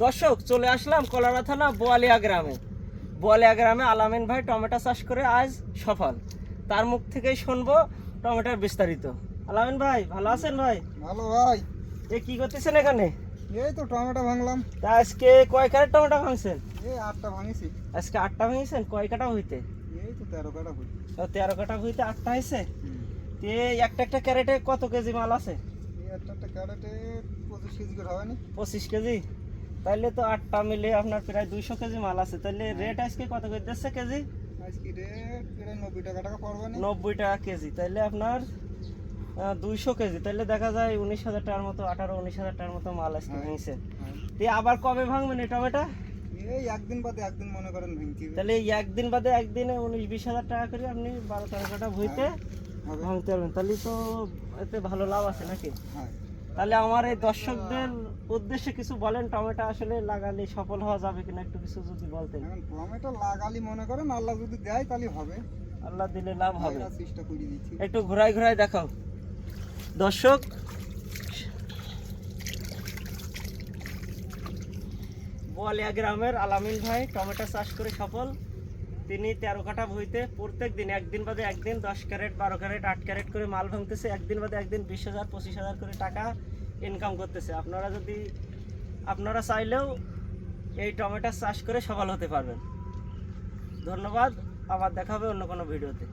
দর্শক চলে আসলাম কলারা থানা বোয়ালিয়া গ্রামে। বোয়ালিয়া গ্রামে আলামিন ভাই টমেটো চাষ করে আজ সফল। তার মুখ থেকেই শুনব টমেটোর বিস্তারিত। আলামিন ভাই ভালো আছেন ভাই? ভালো ভাই। এ কি করতেছেন এখানে? এই তো টমেটো ভাঙলাম। তা আজকে কয় ক্যারেট টমেটো ভাঙছেন? এই আটটা ভাঙিছি। আজকে আটটা ভাঙিয়েছেন কয় কাটা হইতে? এই তো তেরো কাটা হই ও, তেরো কাটা হইতে আটটা হয়েছে তে একটা একটা ক্যারেটে কত কেজি মাল আছে? এই একটা একটা ক্যারেটে পঁচিশ কেজি করে হবে না পঁচিশ কেজি? তাইলে তো আটটা মিলে আপনার প্রায় দুইশো কেজি মাল আছে। তাহলে রেট আজকে কত করে? দিচ্ছে কেজি? আজকে রেট নব্বই টাকা কেজি। তাইলে আপনার দুইশো কেজি। তাহলে দেখা যায় উনিশ হাজার টাকার মতো আঠারো উনিশ হাজার টাকার মতো মাল আজকে হ্যাঁ। ভেঙেছে। হ্যাঁ। দিয়ে আবার কবে ভাঙবেন এই টমেটো? এই একদিন বাদে একদিন মনে করেন তাহলে এই একদিন বাদে একদিনে উনিশ বিশ হাজার টাকা করে আপনি বারো তেরো কাটা ভুইতে ভাঙতে পারবেন। তাহলে তো এতে ভালো লাভ আছে নাকি? হ্যাঁ। তাহলে আমার এই দর্শকদের উদ্দেশ্যে কিছু বলেন টমেটো আসলে লাগালে সফল হওয়া যাবে কিনা একটু কিছু যদি বলতেন। টমেটো লাগালি মনে করেন আল্লাহ যদি দেয় তাহলে হবে। আল্লাহ দিলে লাভ হবে। চেষ্টা করে দিচ্ছি। একটু ঘুরাই ঘুরাই দেখাও। দর্শক বোয়ালিয়া গ্রামের আলামিন ভাই টমেটো চাষ করে সফল। তিনি তেরো কাঠা ভুঁইতে প্রত্যেক দিন, একদিন বাদে একদিন দশ ক্যারেট, বারো ক্যারেট, আট ক্যারেট করে মাল ভাঙতেছে, একদিন বাদে একদিন বিশ হাজার, পঁচিশ হাজার করে টাকা ইনকাম করতেছে। আপনারা যদি, আপনারা চাইলেও এই টমেটো চাষ করে সফল হতে পারবেন। ধন্যবাদ, আবার দেখা হবে অন্য কোনো ভিডিওতে।